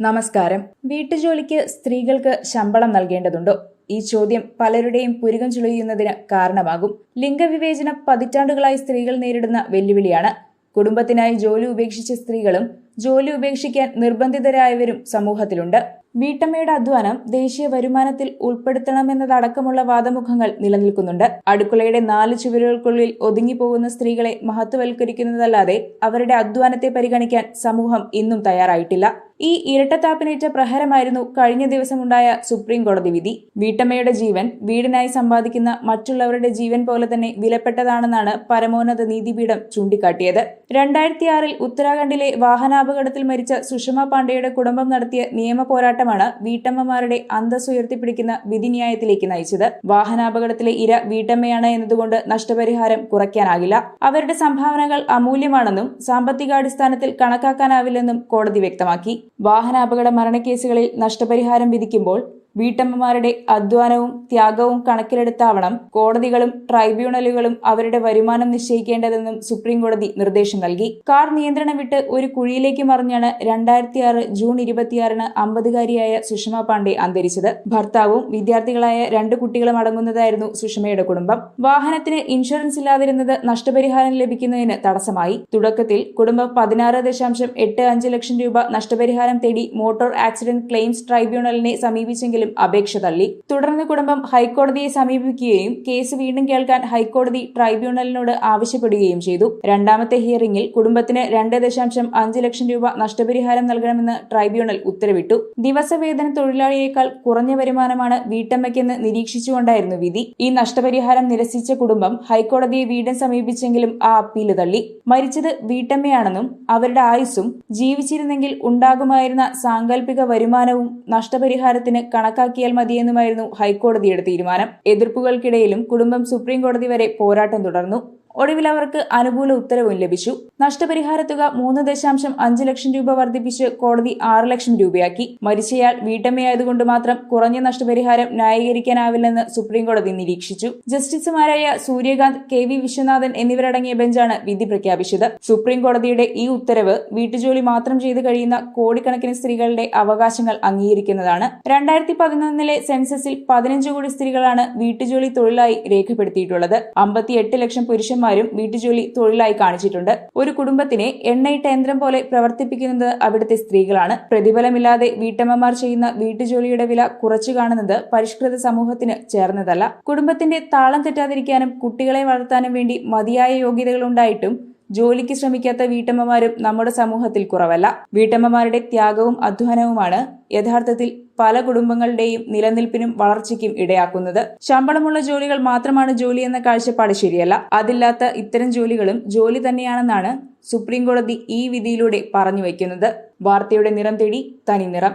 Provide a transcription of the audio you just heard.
നമസ്കാരം. വീട്ടുജോലിക്ക് സ്ത്രീകൾക്ക് ശമ്പളം നൽകേണ്ടതുണ്ടോ? ഈ ചോദ്യം പലരുടെയും പുരുകം ചുളിയുന്നതിന് കാരണമാകും. ലിംഗവിവേചനം പതിറ്റാണ്ടുകളായി സ്ത്രീകൾ നേരിടുന്ന വെല്ലുവിളിയാണ്. കുടുംബത്തിനായി ജോലി ഉപേക്ഷിച്ച സ്ത്രീകളും ജോലി ഉപേക്ഷിക്കാൻ നിർബന്ധിതരായവരും സമൂഹത്തിലുണ്ട്. വീട്ടമ്മയുടെ അധ്വാനം ദേശീയ വരുമാനത്തിൽ ഉൾപ്പെടുത്തണമെന്നതടക്കമുള്ള വാദമുഖങ്ങൾ നിലനിൽക്കുന്നുണ്ട്. അടുക്കളയുടെ നാല് ചുവരുകൾക്കുള്ളിൽ ഒതുങ്ങിപ്പോകുന്ന സ്ത്രീകളെ മഹത്വവൽക്കരിക്കുന്നതല്ലാതെ അവരുടെ അധ്വാനത്തെ പരിഗണിക്കാൻ സമൂഹം ഇന്നും തയ്യാറായിട്ടില്ല. ഈ ഇരട്ടത്താപ്പിനേറ്റ പ്രഹരമായിരുന്നു കഴിഞ്ഞ ദിവസമുണ്ടായ സുപ്രീം കോടതി വിധി. വീട്ടമ്മയുടെ ജീവൻ വീടിനായി സമ്പാദിക്കുന്ന മറ്റുള്ളവരുടെ ജീവൻ പോലെ തന്നെ വിലപ്പെട്ടതാണെന്നാണ് പരമോന്നത നീതിപീഠം ചൂണ്ടിക്കാട്ടിയത്. രണ്ടായിരത്തി ആറിൽ ഉത്തരാഖണ്ഡിലെ വാഹനാപകടത്തിൽ മരിച്ച സുഷമ പാണ്ഡെയുടെ കുടുംബം നടത്തിയ നിയമ പോരാട്ടമാണ് വീട്ടമ്മമാരുടെ അന്തസ് ഉയർത്തിപ്പിടിക്കുന്ന വിധിന്യായത്തിലേക്ക് നയിച്ചത്. വാഹനാപകടത്തിലെ ഇര വീട്ടമ്മയാണ് എന്നതുകൊണ്ട് നഷ്ടപരിഹാരം കുറയ്ക്കാനാകില്ല. അവരുടെ സംഭാവനകൾ അമൂല്യമാണെന്നും സാമ്പത്തികാടിസ്ഥാനത്തിൽ കണക്കാക്കാനാവില്ലെന്നും കോടതി വ്യക്തമാക്കി. വാഹനാപകട മരണക്കേസുകളിൽ നഷ്ടപരിഹാരം വിധിക്കുമ്പോൾ വീട്ടമ്മമാരുടെ അധ്വാനവും ത്യാഗവും കണക്കിലെടുത്താവണം കോടതികളും ട്രൈബ്യൂണലുകളും അവരുടെ വരുമാനം നിശ്ചയിക്കേണ്ടതെന്നും സുപ്രീംകോടതി നിർദ്ദേശം നൽകി. കാർ നിയന്ത്രണം വിട്ട് ഒരു കുഴിയിലേക്ക് മറിഞ്ഞാണ് രണ്ടായിരത്തി ആറ് ജൂൺ ഇരുപത്തിയാറിന് അമ്പതുകാരിയായ സുഷമ പാണ്ഡെ അന്തരിച്ചത്. ഭർത്താവും വിദ്യാർത്ഥികളായ രണ്ട് കുട്ടികളും അടങ്ങുന്നതായിരുന്നു സുഷമയുടെ കുടുംബം. വാഹനത്തിന് ഇൻഷുറൻസ് ഇല്ലാതിരുന്നത് നഷ്ടപരിഹാരം ലഭിക്കുന്നതിന് തടസ്സമായി. തുടക്കത്തിൽ കുടുംബം പതിനാറ് ദശാംശം എട്ട് അഞ്ച് ലക്ഷം രൂപ നഷ്ടപരിഹാരം തേടി മോട്ടോർ ആക്സിഡന്റ് ക്ലെയിംസ് ട്രൈബ്യൂണലിനെ സമീപിച്ചെങ്കിലും അപേക്ഷ തള്ളി. തുടർന്ന് കുടുംബം ഹൈക്കോടതിയെ സമീപിക്കുകയും കേസ് വീണ്ടും കേൾക്കാൻ ഹൈക്കോടതി ട്രൈബ്യൂണലിനോട് ആവശ്യപ്പെടുകയും ചെയ്തു. രണ്ടാമത്തെ ഹിയറിംഗിൽ കുടുംബത്തിന് രണ്ട് ദശാംശം അഞ്ച് ലക്ഷം രൂപ നഷ്ടപരിഹാരം നൽകണമെന്ന് ട്രൈബ്യൂണൽ ഉത്തരവിട്ടു. ദിവസവേതന തൊഴിലാളിയേക്കാൾ കുറഞ്ഞ വരുമാനമാണ് വീട്ടമ്മയ്ക്കെന്ന് നിരീക്ഷിച്ചുകൊണ്ടായിരുന്നു വിധി. ഈ നഷ്ടപരിഹാരം നിരസിച്ച കുടുംബം ഹൈക്കോടതിയെ വീണ്ടും സമീപിച്ചെങ്കിലും ആ അപ്പീൽ തള്ളി. മരിച്ചത് വീട്ടമ്മയാണെന്നും അവരുടെ ആയുസ്സും ജീവിച്ചിരുന്നെങ്കിൽ ഉണ്ടാകുമായിരുന്ന സാങ്കല്പിക വരുമാനവും നഷ്ടപരിഹാരത്തിന് കണക്കാക്കിയാൽ മതിയെന്നുമായിരുന്നു ഹൈക്കോടതിയുടെ തീരുമാനം. എതിർപ്പുകൾക്കിടയിലും കുടുംബം സുപ്രീം കോടതി വരെ പോരാട്ടം തുടർന്നു. ഒടുവിൽ അവർക്ക് അനുകൂല ഉത്തരവും ലഭിച്ചു. നഷ്ടപരിഹാരത്തുക മൂന്ന് ദശാംശം അഞ്ച് ലക്ഷം രൂപ വർദ്ധിപ്പിച്ച് കോടതി ആറ് ലക്ഷം രൂപയാക്കി. മരിച്ചയാൾ വീട്ടമ്മയായതുകൊണ്ട് മാത്രം കുറഞ്ഞ നഷ്ടപരിഹാരം ന്യായീകരിക്കാനാവില്ലെന്ന് സുപ്രീംകോടതി നിരീക്ഷിച്ചു. ജസ്റ്റിസുമാരായ സൂര്യകാന്ത് കെ വി വിശ്വനാഥൻ എന്നിവരടങ്ങിയ ബെഞ്ചാണ് വിധി പ്രഖ്യാപിച്ചത്. സുപ്രീംകോടതിയുടെ ഈ ഉത്തരവ് വീട്ടുജോലി മാത്രം ചെയ്തു കഴിയുന്ന കോടിക്കണക്കിന് സ്ത്രീകളുടെ അവകാശങ്ങൾ അംഗീകരിക്കുന്നതാണ്. രണ്ടായിരത്തി പതിനൊന്നിലെ സെൻസസിൽ പതിനഞ്ച് കോടി സ്ത്രീകളാണ് വീട്ടുജോലി തൊഴിലായി രേഖപ്പെടുത്തിയിട്ടുള്ളത്. അമ്പത്തിയെട്ട് ലക്ഷം പുരുഷന്മാരും വീട്ടുജോലി തൊഴിലായി കാണിച്ചിട്ടുണ്ട്. ഒരു കുടുംബത്തിനെ എണ്ണയിട്ട യന്ത്രം പോലെ പ്രവർത്തിപ്പിക്കുന്നത് അവിടുത്തെ സ്ത്രീകളാണ്. പ്രതിഫലമില്ലാതെ വീട്ടമ്മമാർ ചെയ്യുന്ന വീട്ടുജോലിയുടെ വില കുറച്ചു കാണുന്നത് പരിഷ്കൃത സമൂഹത്തിന് ചേർന്നതല്ല. കുടുംബത്തിന്റെ താളം തെറ്റാതിരിക്കാനും കുട്ടികളെ വളർത്താനും വേണ്ടി മതിയായ യോഗ്യതകളുണ്ടായിട്ടും ജോലിക്ക് ശ്രമിക്കാത്ത വീട്ടമ്മമാരും നമ്മുടെ സമൂഹത്തിൽ കുറവല്ല. വീട്ടമ്മമാരുടെ ത്യാഗവും അധ്വാനവുമാണ് യഥാർത്ഥത്തിൽ പല കുടുംബങ്ങളുടെയും നിലനിൽപ്പിനും വളർച്ചയ്ക്കും ഇടയാക്കുന്നത്. ശമ്പളമുള്ള ജോലികൾ മാത്രമാണ് ജോലി എന്ന കാഴ്ചപ്പാട് ശരിയല്ല. അതില്ലാത്ത ഇത്തരം ജോലികളും ജോലി തന്നെയാണെന്നാണ് സുപ്രീം കോടതി ഈ വിധിയിലൂടെ പറഞ്ഞു വയ്ക്കുന്നത്. വാർത്തയുടെ നിറം തേടി തനി നിറം.